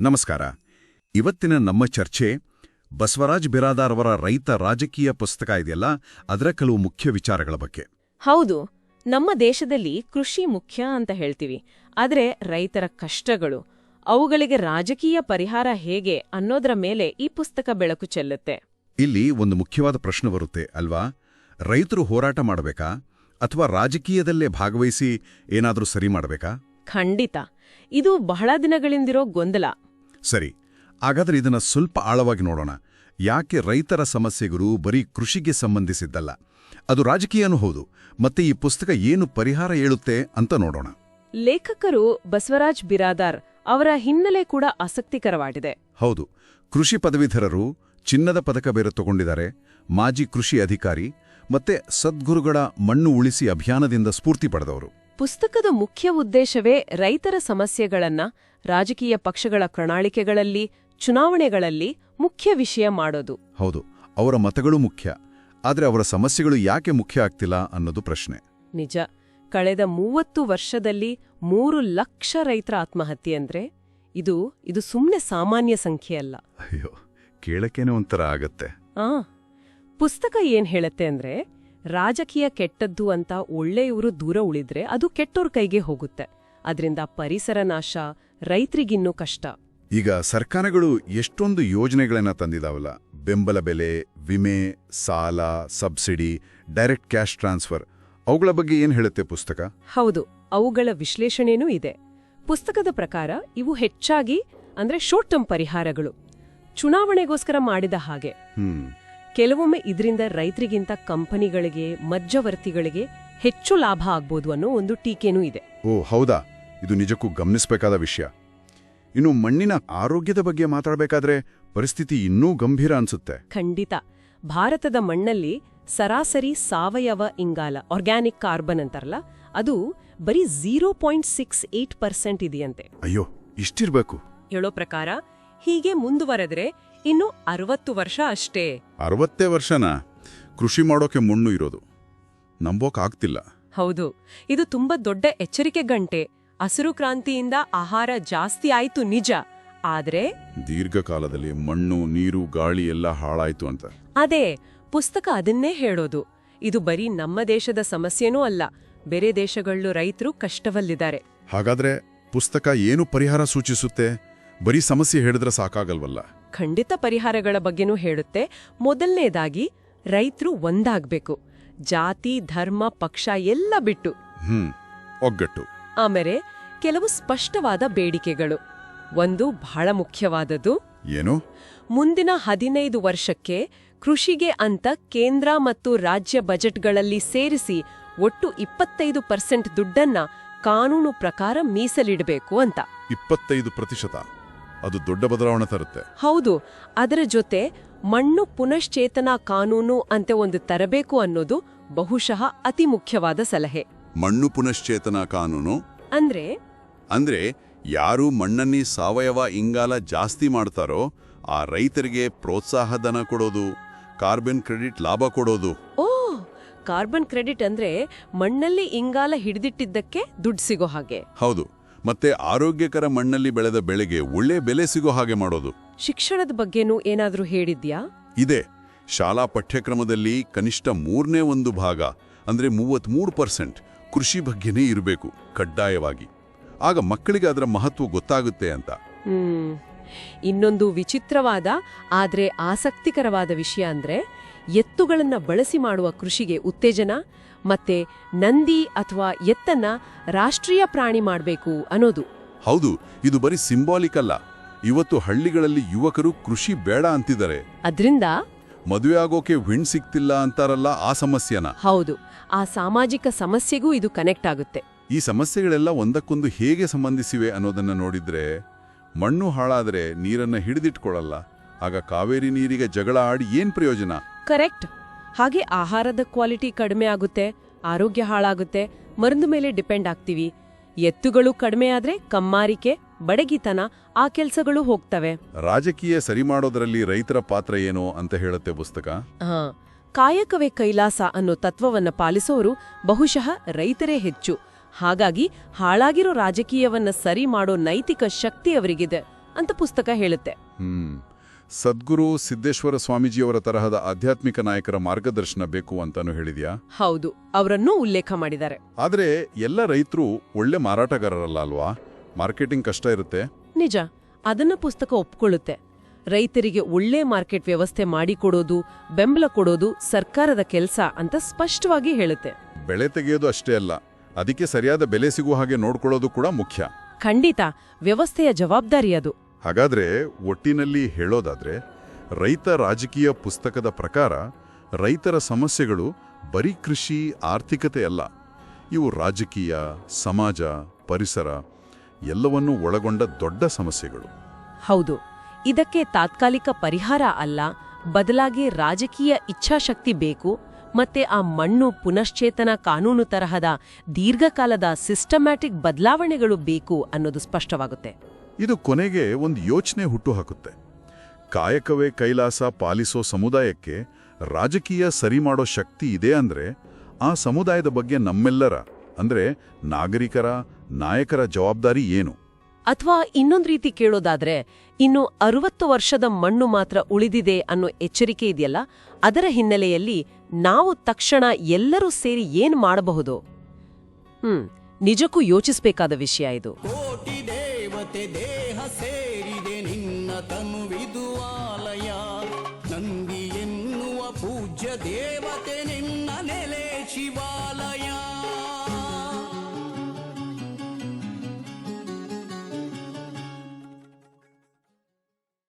ನಮಸ್ಕಾರ. ಇವತ್ತಿನ ನಮ್ಮ ಚರ್ಚೆ ಬಸವರಾಜ್ ಬಿರಾದಾರ್ ಅವರ ರೈತ ರಾಜಕೀಯ ಪುಸ್ತಕ ಇದೆಯಲ್ಲ? ಅದರ ಕೆಲವು ಮುಖ್ಯ ವಿಚಾರಗಳ ಬಗ್ಗೆ. ಹೌದು. ನಮ್ಮ ದೇಶದಲ್ಲಿ ಕೃಷಿ ಮುಖ್ಯ ಅಂತ ಹೇಳ್ತೀವಿ. ಆದರೆ ರೈತರ ಕಷ್ಟಗಳು ಅವುಗಳಿಗೆ ರಾಜಕೀಯ ಪರಿಹಾರ ಹೇಗೆ ಅನ್ನೋದರ ಮೇಲೆ ಈ ಪುಸ್ತಕ ಬೆಳಕು ಚೆಲ್ಲುತ್ತೆ. ಇಲ್ಲಿ ಒಂದು ಮುಖ್ಯವಾದ ಪ್ರಶ್ನೆ ಬರುತ್ತೆ ಅಲ್ವಾ? ರೈತರು ಹೋರಾಟ ಮಾಡಬೇಕಾ? ಅಥವಾ ರಾಜಕೀಯದಲ್ಲೇ ಭಾಗವಹಿಸಿ ಏನಾದರೂ ಸರಿ ಮಾಡಬೇಕಾ? ಖಂಡಿತ. ಇದು ಬಹಳ ದಿನಗಳಿಂದಿರೋ ಗೊಂದಲ. ಸರಿ ಹಾಗಾದ್ರೆ ಇದನ್ನ ಸ್ವಲ್ಪ ಆಳವಾಗಿ ನೋಡೋಣ. ಯಾಕೆ ರೈತರ ಸಮಸ್ಯೆಗಳು ಬರೀ ಕೃಷಿಗೆ ಸಂಬಂಧಿಸಿದ್ದಲ್ಲ? ಅದು ರಾಜಕೀಯನೂ ಹೌದು ಮತ್ತೆ ಈ ಪುಸ್ತಕ ಏನು ಪರಿಹಾರ ಹೇಳುತ್ತೆ ಅಂತ ನೋಡೋಣ. ಲೇಖಕರು ಬಸವರಾಜ್ ಬಿರಾದಾರ್ ಅವರ ಹಿನ್ನೆಲೆ ಕೂಡ ಆಸಕ್ತಿಕರವಾಗಿದೆ. ಹೌದು ಕೃಷಿ ಪದವೀಧರರು ಚಿನ್ನದ ಪದಕ ಬೇರೆ ತಗೊಂಡಿದ್ದಾರೆ ಮಾಜಿ ಕೃಷಿ ಅಧಿಕಾರಿ ಮತ್ತೆ ಸದ್ಗುರುಗಳ ಮಣ್ಣು ಉಳಿಸಿ ಅಭಿಯಾನದಿಂದ ಸ್ಫೂರ್ತಿ ಪಡೆದವರು. ಪುಸ್ತಕದ ಮುಖ್ಯ ಉದ್ದೇಶವೇ ರೈತರ ಸಮಸ್ಯೆಗಳನ್ನ ರಾಜಕೀಯ ಪಕ್ಷಗಳ ಪ್ರಣಾಳಿಕೆಗಳಲ್ಲಿ ಚುನಾವಣೆಗಳಲ್ಲಿ ಮುಖ್ಯ ವಿಷಯ ಮಾಡೋದು. ಹೌದು ಅವರ ಮತಗಳು ಮುಖ್ಯ. ಆದರೆ ಅವರ ಸಮಸ್ಯೆಗಳು ಯಾಕೆ ಮುಖ್ಯ ಆಗ್ತಿಲ್ಲ ಅನ್ನೋದು ಪ್ರಶ್ನೆ. ನಿಜ. ಕಳೆದ ಮೂವತ್ತು ವರ್ಷದಲ್ಲಿ ಮೂರು ಲಕ್ಷ ರೈತರ ಆತ್ಮಹತ್ಯೆ ಅಂದ್ರೆ ಇದು ಇದು ಸುಮ್ಮನೆ ಸಾಮಾನ್ಯ ಸಂಖ್ಯೆ ಅಲ್ಲ. ಅಯ್ಯೋ ಕೇಳಕ್ಕೇನೆ ಒಂಥರ ಆಗತ್ತೆ. ಆ ಪುಸ್ತಕ ಏನ್ ಹೇಳತ್ತೆ ಅಂದ್ರೆ ರಾಜಕೀಯ ಕೆಟ್ಟದ್ದು ಅಂತ ಒಳ್ಳೆಯವರು ದೂರ ಉಳಿದ್ರೆ ಅದು ಕೆಟ್ಟೋರ್ ಕೈಗೆ ಹೋಗುತ್ತೆ. ಅದರಿಂದ ಪರಿಸರ ನಾಶ ರೈತ್ರಿಗಿನ್ನೂ ಕಷ್ಟ. ಈಗ ಸರ್ಕಾರಗಳು ಎಷ್ಟೊಂದು ಯೋಜನೆಗಳನ್ನ ತಂದಿದಾವಲ್ಲ. ಬೆಂಬಲ ಬೆಲೆ ವಿಮೆ ಸಾಲ ಸಬ್ಸಿಡಿ ಡೈರೆಕ್ಟ್ ಕ್ಯಾಶ್ ಟ್ರಾನ್ಸ್ಫರ್. ಅವುಗಳ ಬಗ್ಗೆ ಏನ್ ಹೇಳುತ್ತೆ ಪುಸ್ತಕ? ಹೌದು ಅವುಗಳ ವಿಶ್ಲೇಷಣೆನೂ ಇದೆ. ಪುಸ್ತಕದ ಪ್ರಕಾರ ಇವು ಹೆಚ್ಚಾಗಿ ಅಂದ್ರೆ ಶಾರ್ಟ್ ಟರ್ಮ್ ಪರಿಹಾರಗಳು. ಚುನಾವಣೆಗೋಸ್ಕರ ಮಾಡಿದ ಹಾಗೆ. ಕೆಲವೊಮ್ಮೆ ಇದರಿಂದ ರೈತರಿಗಿಂತ ಕಂಪನಿಗಳಿಗೆ ಮಧ್ಯವರ್ತಿಗಳಿಗೆ ಹೆಚ್ಚು ಲಾಭ ಆಗ್ಬೋದು ಅನ್ನೋ ಒಂದು ಟೀಕೆನೂ ಇದೆ. ಓ ಹೌದಾ? ಇದು ನಿಜಕ್ಕೂ ಗಮನಿಸಬೇಕಾದ ವಿಷಯ. ಇನ್ನು ಮಣ್ಣಿನ ಆರೋಗ್ಯದ ಬಗ್ಗೆ ಮಾತಾಡಬೇಕಾದ್ರೆ ಪರಿಸ್ಥಿತಿ ಇನ್ನೂ ಗಂಭೀರ ಅನ್ಸುತ್ತೆ. ಖಂಡಿತ. ಭಾರತದ ಮಣ್ಣಲ್ಲಿ ಸರಾಸರಿ ಸಾವಯವ ಇಂಗಾಲ ಆರ್ಗ್ಯಾನಿಕ್ ಕಾರ್ಬನ್ ಅಂತಾರಲ್ಲ ಅದು ಬರೀ zero point six eight percent ಇದೆಯಂತೆ. ಅಯ್ಯೋ ಇಷ್ಟಿರ್ಬೇಕು. ಹೇಳೋ ಪ್ರಕಾರ ಹೀಗೆ ಮುಂದುವರೆದ್ರೆ ಇನ್ನು ಅರವತ್ತು ವರ್ಷ ಅಷ್ಟೇ. ಅರವತ್ತೇ ವರ್ಷನ? ಕೃಷಿ ಮಾಡೋಕೆ ಮಣ್ಣು ಇರೋದು. ನಂಬೋಕಾಗ್ತಿಲ್ಲ. ಹೌದು. ಇದು ತುಂಬಾ ದೊಡ್ಡ ಎಚ್ಚರಿಕೆ ಗಂಟೆ. ಹಸಿರು ಕ್ರಾಂತಿಯಿಂದ ಆಹಾರ ಜಾಸ್ತಿ ಆಯ್ತು ನಿಜ. ಆದ್ರೆ ದೀರ್ಘಕಾಲದಲ್ಲಿ ಮಣ್ಣು ನೀರು ಗಾಳಿ ಎಲ್ಲ ಹಾಳಾಯ್ತು ಅಂತ. ಅದೇ ಪುಸ್ತಕ ಅದನ್ನೇ ಹೇಳೋದು. ಇದು ಬರೀ ನಮ್ಮ ದೇಶದ ಸಮಸ್ಯೆನೂ ಅಲ್ಲ ಬೇರೆ ದೇಶಗಳಲ್ಲೂ ರೈತರು ಕಷ್ಟವಲ್ಲಿದ್ದಾರೆ ಹಾಗಾದ್ರೆ ಪುಸ್ತಕ ಏನು ಪರಿಹಾರ ಸೂಚಿಸುತ್ತೆ? ಬರೀ ಸಮಸ್ಯೆ ಹೇಳಿದ್ರೆ ಸಾಕಾಗಲ್ವಲ್ಲ? ಖಂಡಿತ ಪರಿಹಾರಗಳ ಬಗ್ಗೆನೂ ಹೇಳುತ್ತೆ. ಮೊದಲನೇದಾಗಿ ರೈತರು ಒಂದಾಗ್ಬೇಕು. ಜಾತಿ ಧರ್ಮ ಪಕ್ಷ ಎಲ್ಲ ಬಿಟ್ಟು. ಹ್ಮ್ ಒಗ್ಗಟ್ಟು. ಆಮೇಲೆ ಕೆಲವು ಸ್ಪಷ್ಟವಾದ ಬೇಡಿಕೆಗಳು. ಒಂದು ಬಹಳ ಮುಖ್ಯವಾದದ್ದು. ಏನು? ಮುಂದಿನ ಹದಿನೈದು ವರ್ಷಕ್ಕೆ ಕೃಷಿಗೆ ಅಂತ ಕೇಂದ್ರ ಮತ್ತು ರಾಜ್ಯ ಬಜೆಟ್ಗಳಲ್ಲಿ ಸೇರಿಸಿ ಒಟ್ಟು ಇಪ್ಪತ್ತೈದು ಪರ್ಸೆಂಟ್ ದುಡ್ಡನ್ನ ಕಾನೂನು ಪ್ರಕಾರ ಮೀಸಲಿಡಬೇಕು ಅಂತ. ಇಪ್ಪತ್ತೈದು ಪ್ರತಿಶತ. ಅದು ದೊಡ್ಡ ಬದಲಾವಣೆ ತರುತ್ತೆ. ಹೌದು. ಅದರ ಜೊತೆ ಮಣ್ಣು ಪುನಶ್ಚೇತನ ಕಾನೂನು ಅಂತ ಒಂದು ತರಬೇಕು ಅನ್ನೋದು ಬಹುಶಃ ಅತಿ ಮುಖ್ಯವಾದ ಸಲಹೆ. ಮಣ್ಣು ಪುನಶ್ಚೇತನ ಕಾನೂನು? ಅಂದ್ರೆ? ಅಂದ್ರೆ ಯಾರು ಮಣ್ಣನ್ನಿ ಸಾವಯವ ಇಂಗಾಲ ಜಾಸ್ತಿ ಮಾಡ್ತಾರೋ ಆ ರೈತರಿಗೆ ಪ್ರೋತ್ಸಾಹಧನ ಕೊಡೋದು ಕಾರ್ಬನ್ ಕ್ರೆಡಿಟ್ ಲಾಭ ಕೊಡೋದು. ಓ ಕಾರ್ಬನ್ ಕ್ರೆಡಿಟ್ ಅಂದ್ರೆ ಮಣ್ಣಲ್ಲಿ ಇಂಗಾಲ ಹಿಡಿದಿಟ್ಟಿದ್ದಕ್ಕೆ ದುಡ್ಡು ಸಿಗೋ ಹಾಗೆ. ಹೌದು ಮತ್ತೆ ಆರೋಗ್ಯಕರ ಮಣ್ಣಲ್ಲಿ ಬೆಳೆದ ಬೆಳೆಗೆ ಒಳ್ಳೆ ಬೆಲೆ ಸಿಗೋ ಹಾಗೆ ಮಾಡೋದು. ಶಿಕ್ಷಣದ ಬಗ್ಗೆನೂ ಏನಾದ್ರೂ ಹೇಳಿದ್ಯಾ? ಇದೆ ಶಾಲಾ ಪಠ್ಯಕ್ರಮದಲ್ಲಿ ಕನಿಷ್ಠ ಮೂರನೇ ಒಂದು ಭಾಗ ಅಂದ್ರೆ ಮೂವತ್ಮೂರು ಪರ್ಸೆಂಟ್ ಕೃಷಿ ಬಗ್ಗೆನೇ ಇರಬೇಕು ಕಡ್ಡಾಯವಾಗಿ. ಆಗ ಮಕ್ಕಳಿಗೆ ಅದರ ಮಹತ್ವ ಗೊತ್ತಾಗುತ್ತೆ ಅಂತ. ಇನ್ನೊಂದು ವಿಚಿತ್ರವಾದ ಆದರೆ ಆಸಕ್ತಿಕರವಾದ ವಿಷಯ ಅಂದ್ರೆ ಎತ್ತುಗಳನ್ನ ಬಳಸಿ ಮಾಡುವ ಕೃಷಿಗೆ ಉತ್ತೇಜನ ಮತ್ತೆ ನಂದಿ ಅಥವಾ ಎತ್ತನ್ನ ರಾಷ್ಟ್ರೀಯ ಪ್ರಾಣಿ ಮಾಡಬೇಕು ಅನ್ನೋದು. ಹೌದು ಇದು ಬರೀ ಸಿಂಬಾಲಿಕ್ ಅಲ್ಲ. ಇವತ್ತು ಹಳ್ಳಿಗಳಲ್ಲಿ ಯುವಕರು ಕೃಷಿ ಬೇಡ ಅಂತಿದ್ದಾರೆ. ಅದ್ರಿಂದ ಮದುವೆ ಆಗೋಕೆ ವಿಣ್ ಸಿಗ್ತಿಲ್ಲ ಅಂತಾರಲ್ಲ ಆ ಸಮಸ್ಯೆನ? ಹೌದು. ಆ ಸಾಮಾಜಿಕ ಸಮಸ್ಯೆಗೂ ಇದು ಕನೆಕ್ಟ್ ಆಗುತ್ತೆ. ಈ ಸಮಸ್ಯೆಗಳೆಲ್ಲ ಒಂದಕ್ಕೊಂದು ಹೇಗೆ ಸಂಬಂಧಿಸಿವೆ ಅನ್ನೋದನ್ನ ನೋಡಿದ್ರೆ ಮಣ್ಣು ಹಾಳಾದ್ರೆ ನೀರನ್ನ ಹಿಡಿದಿಟ್ಕೊಳ್ಳಲ್ಲ ಆಗ ಕಾವೇರಿ ನೀರಿಗೆ ಜಗಳ ಆಡಿ ಏನ್ ಪ್ರಯೋಜನ? ಕರೆಕ್ಟ್ ಹಾಗೆ ಆಹಾರದ ಕ್ವಾಲಿಟಿ ಕಡಿಮೆ ಆಗುತ್ತೆ ಆರೋಗ್ಯ ಹಾಳಾಗುತ್ತೆ ಮருந்து ಮೇಲೆ ಡಿಪೆಂಡ್ ಆಗ್ತೀವಿ. ಎತ್ತುಗಳು ಕಡಿಮೆ ಆದ್ರೆ ಕಮ್ಮಾರಿಕೆ ಬಡಗಿತನ ಆ ಕೆಲಸಗಳು ಹೋಗ್ತವೆ. ರಾಜಕೀಯ ಸರಿ ಮಾಡೋದರಲ್ಲಿ ರೈತರ ಪಾತ್ರ ಏನು ಅಂತ ಹೇಳುತ್ತೆ ಪುಸ್ತಕ? ಹಾ ಕಾಯಕವೇ ಕೈಲಾಸ ಅನ್ನೋ ತತ್ವವನ್ನ ಪಾಲಿಸೋರು ಬಹುಶಃ ರೈತರೇ ಹೆಚ್ಚು. ಹಾಗಾಗಿ ಹಾಳಾಗಿರೋ ರಾಜಕೀಯವನ್ನ ಸರಿ ಮಾಡೋ ನೈತಿಕ ಶಕ್ತಿ ಅವರಿಗಿದೆ ಅಂತ ಪುಸ್ತಕ ಹೇಳುತ್ತೆ. ಹ್ಮ್ ಸದ್ಗುರು ಸಿದ್ದೇಶ್ವರ ಸ್ವಾಮೀಜಿಯವರ ತರಹದ ಆಧ್ಯಾತ್ಮಿಕ ನಾಯಕರ ಮಾರ್ಗದರ್ಶನ ಬೇಕು ಅಂತಾನು ಹೇಳಿದ್ಯಾ? ಹೌದು ಅವರನ್ನೂ ಉಲ್ಲೇಖ ಮಾಡಿದ್ದಾರೆ. ಆದ್ರೆ ಎಲ್ಲ ರೈತರು ಒಳ್ಳೆ ಮಾರಾಟಗಾರರಲ್ಲ ಅಲ್ವಾ? ಮಾರ್ಕೆಟಿಂಗ್ ಕಷ್ಟ ಇರುತ್ತೆ. ನಿಜ ಅದನ್ನ ಪುಸ್ತಕ ಒಪ್ಕೊಳ್ಳುತ್ತೆ. ರೈತರಿಗೆ ಒಳ್ಳೆ ಮಾರ್ಕೆಟ್ ವ್ಯವಸ್ಥೆ ಮಾಡಿಕೊಡೋದು ಬೆಂಬಲ ಕೊಡೋದು ಸರ್ಕಾರದ ಕೆಲಸ ಅಂತ ಸ್ಪಷ್ಟವಾಗಿ ಹೇಳುತ್ತೆ. ಬೆಳೆ ತೆಗೆಯೋದು ಅಷ್ಟೇ ಅಲ್ಲ ಅದಕ್ಕೆ ಸರಿಯಾದ ಬೆಲೆ ಸಿಗುವ ಹಾಗೆ ನೋಡ್ಕೊಳ್ಳೋದು ಕೂಡ ಮುಖ್ಯ. ಖಂಡಿತ ವ್ಯವಸ್ಥೆಯ ಜವಾಬ್ದಾರಿ ಅದು. ಹಾಗಾದ್ರೆ ಒಟ್ಟಿನಲ್ಲಿ ಹೇಳೋದಾದ್ರೆ ರೈತ ರಾಜಕೀಯ ಪುಸ್ತಕದ ಪ್ರಕಾರ ರೈತರ ಸಮಸ್ಯೆಗಳು ಬರೀ ಕೃಷಿ ಆರ್ಥಿಕತೆ ಅಲ್ಲ ಇವು ರಾಜಕೀಯ ಸಮಾಜ ಪರಿಸರ ಎಲ್ಲವನ್ನೂ ಒಳಗೊಂಡ ದೊಡ್ಡ ಸಮಸ್ಯೆಗಳು. ಹೌದು ಇದಕ್ಕೆ ತಾತ್ಕಾಲಿಕ ಪರಿಹಾರ ಅಲ್ಲ ಬದಲಾಗಿ ರಾಜಕೀಯ ಇಚ್ಛಾಶಕ್ತಿ ಬೇಕು ಮತ್ತೆ ಆ ಮಣ್ಣು ಪುನಶ್ಚೇತನ ಕಾನೂನು ತರಹದ ದೀರ್ಘಕಾಲದ ಸಿಸ್ಟಮ್ಯಾಟಿಕ್ ಬದಲಾವಣೆಗಳು ಬೇಕು ಅನ್ನೋದು ಸ್ಪಷ್ಟವಾಗುತ್ತೆ. ಇದು ಕೊನೆಗೆ ಒಂದು ಯೋಚನೆ ಹುಟ್ಟುಹಾಕುತ್ತೆ. ಕಾಯಕವೇ ಕೈಲಾಸ ಪಾಲಿಸೋ ಸಮುದಾಯಕ್ಕೆ ರಾಜಕೀಯ ಸರಿ ಮಾಡೋ ಶಕ್ತಿ ಇದೆ ಅಂದ್ರೆ ಆ ಸಮುದಾಯದ ಬಗ್ಗೆ ನಮ್ಮೆಲ್ಲರ ಅಂದ್ರೆ ನಾಗರಿಕರ ನಾಯಕರ ಜವಾಬ್ದಾರಿ ಏನು? ಅಥವಾ ಇನ್ನೊಂದು ರೀತಿ ಕೇಳೋದಾದ್ರೆ ಇನ್ನು ಅರುವತ್ತು ವರ್ಷದ ಮಣ್ಣು ಮಾತ್ರ ಉಳಿದಿದೆ ಅನ್ನೋ ಎಚ್ಚರಿಕೆ ಇದೆಯಲ್ಲ? ಅದರ ಹಿನ್ನೆಲೆಯಲ್ಲಿ ನಾವು ತಕ್ಷಣ ಎಲ್ಲರೂ ಸೇರಿ ಏನ್ ಮಾಡಬಹುದು? ಹ್ಮ್ ನಿಜಕ್ಕೂ ಯೋಚಿಸಬೇಕಾದ ವಿಷಯ ಇದು. ಪೂಜ್ಯ ದೇವತೆ ನಿನ್ನ ನೆಲೆ ಶಿವ.